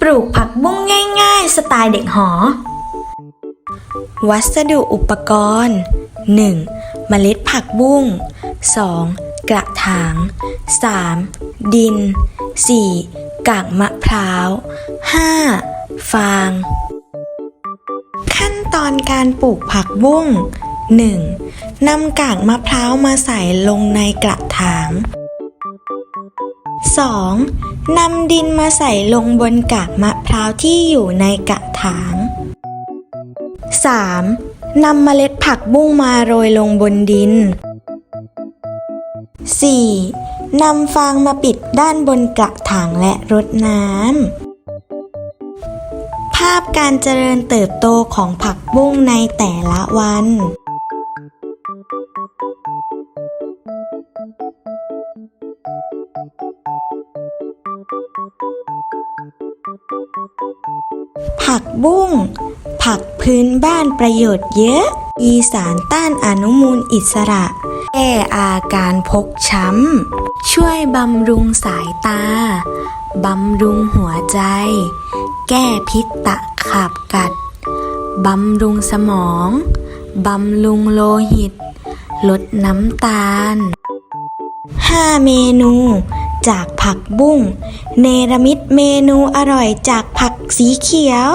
ปลูกผักบุ้งง่ายๆ สไตล์เด็กหอ วัสดุอุปกรณ์ 1. เมล็ดผักบุ้ง 2. กระถาง 3. ดิน 4. กากมะพร้าว 5. ฟาง ขั้นตอนการปลูกผักบุ้ง 1. นำกากมะพร้าวมาใส่ลงในกระถาง 2. นำดินมาใส่ลงบนกากมะพร้าวที่อยู่ในกระถาง 3. นำเมล็ดผักบุ้งมาโรยลงบนดิน 4. นำฟางมาปิดด้านบนกระถางและรดน้ำ ภาพการเจริญเติบโตของผักบุ้งในแต่ละวัน ผักบุ้ง ผักพื้นบ้านประโยชน์เยอะอีสารต้านอนุมูลอิสระ แก้อาการพกช้ำ ช่วยบำรุงสายตา บำรุงหัวใจ แก้พิษตะขาบกัด บำรุงสมอง บำรุงโลหิต ลดน้ำตาล 5 เมนู จากผักบุ้ง เนรมิตเมนูอร่อยจากผักสีเขียว